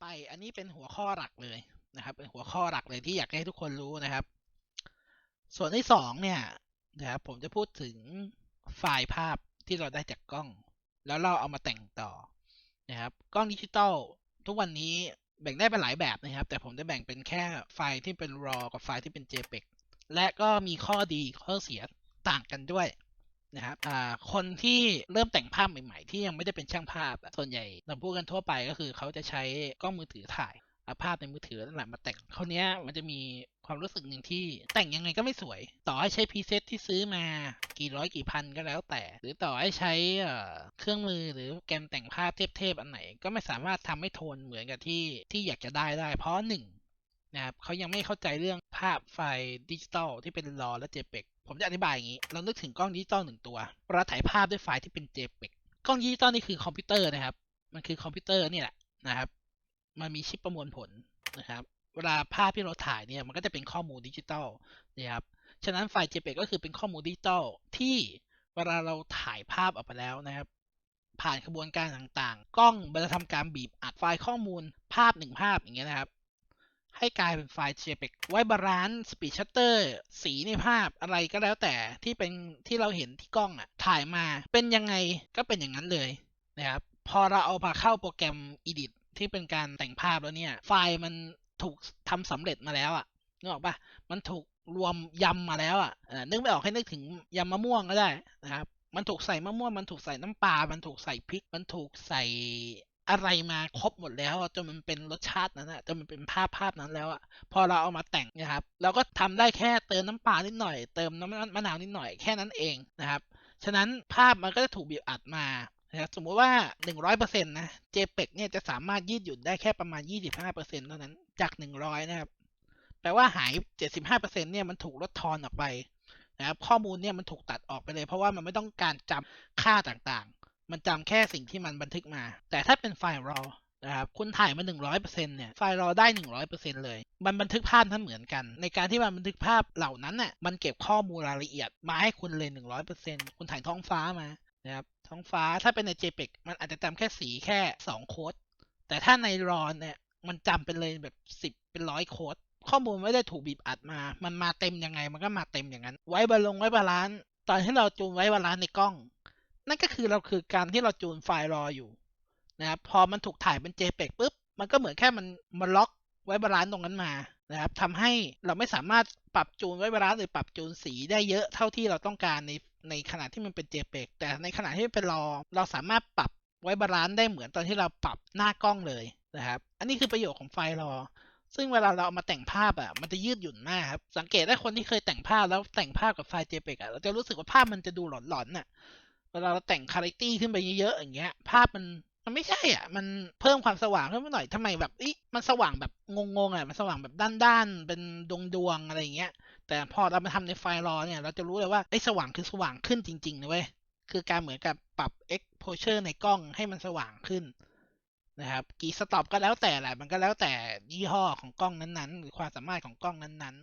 ไป อันนี้เป็นหัวข้อหลักเลยนะครับ เป็นหัวข้อหลักเลยที่อยากให้ทุกคนรู้นะครับ ส่วนที่สองเนี่ยนะครับผมจะพูดถึงไฟล์ภาพที่เราได้จากกล้อง แล้วเราเอามาแต่งต่อนะครับ กล้องดิจิตอลทุกวันนี้แบ่งได้เป็นหลายแบบนะครับ แต่ผมจะแบ่งเป็นแค่ไฟล์ที่เป็น RAW กับไฟล์ที่เป็น JPEG และก็มีข้อดีข้อเสียต่างกันด้วย นะครับอ่าคนที่เริ่มแต่งภาพใหม่ๆ ที่ยังไม่ได้เป็นช่างภาพส่วนใหญ่เราพูดกันทั่วไปก็คือเขาจะใช้กล้องมือถือถ่ายเอาภาพในมือถือนั่นแหละมาแต่งคราวเนี้ยมันจะมีความรู้สึกหนึ่งที่แต่งยังไงก็ไม่สวย ต่อให้ใช้พรีเซตที่ซื้อมากี่ร้อยกี่พันก็แล้วแต่ หรือต่อให้ใช้เครื่องมือหรือแกมแต่งภาพเทพๆอันไหน ก็ไม่สามารถทำให้โทนเหมือนกับที่ที่อยากจะได้ได้ เพราะหนึ่งนะครับเขายังไม่เข้าใจเรื่องภาพไฟล์ดิจิตอลที่เป็น RAW และ JPEG ผมจะอธิบายอย่างนี้ เรานึกถึงกล้องดิจิตอลหนึ่งตัวเวลาถ่ายภาพด้วยไฟล์ที่เป็น JPEG กล้องดิจิตอลนี่คือคอมพิวเตอร์นะครับ มันคือคอมพิวเตอร์นี่แหละนะครับ มันมีชิปประมวลผลนะครับ เวลาภาพที่เราถ่ายเนี่ย มันก็จะเป็นข้อมูลดิจิตอลนะครับ ฉะนั้นไฟล์ JPEG ก็คือเป็นข้อมูลดิจิตอลที่เวลาเราถ่ายภาพออกไปแล้วนะครับ ผ่านกระบวนการต่างๆ กล้องมันจะทำการบีบอัดไฟล์ข้อมูลภาพหนึ่งภาพอย่างเงี้ยนะครับ ให้กลายเป็นไฟล์ JPEG ไว้บาลานซ์สปีดชัตเตอร์สีในภาพอะไรก็แล้วแต่ที่เป็นที่เราเห็นที่กล้องอะถ่ายมาเป็นยังไงก็เป็นอย่างนั้นเลยนะครับพอเราเอามาเข้าโปรแกรม Edit ที่เป็นการแต่งภาพแล้วเนี่ย ไฟล์มันถูกทำสำเร็จมาแล้วอะนึกออกปะมันถูกรวมยำมาแล้วอะเออนึกไม่ออกให้นึกถึงยำมะม่วงก็ได้นะครับมันถูกใส่มะม่วงมันถูกใส่น้ำปลา มันถูกใส่พริก มันถูกใส่ อะไรมาครบหมดแล้วจนมันเป็นรสชาตินั้นอะจนมันเป็นภาพภาพนั้นแล้วอะพอเราเอามาแต่งนะครับเราก็ทำได้แค่เติมน้ำปลานิดหน่อย เติมน้ำมะนาวนิดหน่อยแค่นั้นเองนะครับฉะนั้นภาพมันก็จะถูกบีบอัดมานะครับสมมติว่า 100%นะ JPEG เนี่ยจะสามารถยืดหยุ่นได้แค่ประมาณ 25%เท่านั้นจาก 100 นะครับ แปลว่าหาย 75%เนี่ยมันถูกลดทอนออกไปนะครับข้อมูลเนี่ยมันถูกตัดออกไปเลย เพราะว่ามันไม่ต้องการจำค่าต่างๆ มันจำแค่สิ่งที่มันบันทึกมา แต่ถ้าเป็นไฟล์ RAW นะครับคุณถ่ายมา 100%เนี่ย ไฟล์ RAW ได้ 100%เลย มันบันทึกภาพนั้นเหมือนกัน ในการที่มันบันทึกภาพเหล่านั้นน่ะ มันเก็บข้อมูลรายละเอียดมาให้คุณเลย 100%คุณถ่ายท้องฟ้ามานะครับท้องฟ้าถ้าเป็นใน JPEG มันอาจจะจำแค่สีแค่ 2 โค้ด แต่ถ้าใน RAW เนี่ยมันจำเป็นเลยแบบ 10 เป็นร้อยโค้ด ข้อมูลไม่ได้ถูกบีบอัดมา มันมาเต็มยังไง มันก็มาเต็มอย่างนั้น ไว้บาลงไว้บาลานตอนที่เราจูนไว้บาลานในกล้อง นั่นก็คือเราคือการที่เราจูนไฟล์รออยู่นะครับพอมันถูกถ่ายเป็น JPEG ปุ๊บ มันก็เหมือนแค่มันมันล็อกไว้บาลานซ์ตรงนั้นมานะครับทำให้เราไม่สามารถปรับจูนไว้บาลานซ์หรือปรับจูนสีได้เยอะเท่าที่เราต้องการในในขณะที่มันเป็น JPEG แต่ในขณะที่เป็นรอ เราสามารถปรับไว้บาลานซ์ได้เหมือนตอนที่เราปรับหน้ากล้องเลยนะครับ อันนี้คือประโยชน์ของไฟล์รอ ซึ่งเวลาเราเอามาแต่งภาพอะ มันจะยืดหยุ่นมากครับ สังเกตได้คนที่เคยแต่งภาพแล้วแต่งภาพกับไฟล์ JPEG อะ เราจะรู้สึกว่าภาพมันจะดูหลอนๆน่ะ เวลาเราแต่งคาแรคตี้ขึ้นไปเยอะๆอย่างเงี้ย ภาพมันมันไม่ใช่อะ มันเพิ่มความสว่างขึ้นมาหน่อยทำไมแบบอีมันสว่างแบบงงๆอะ มันสว่างแบบด้านๆ เป็นดวงๆอะไรอย่างเงี้ย แต่พอเรามาทำในไฟล์รอเนี่ย เราจะรู้เลยว่าไอ้สว่างคือสว่างขึ้นจริงๆนะเว้ย คือการเหมือนกับปรับ exposure ในกล้องให้มันสว่างขึ้นนะครับกี่สต็อปก็แล้วแต่แหละ มันก็แล้วแต่ยี่ห้อของกล้องนั้นๆ หรือความสามารถของกล้องนั้น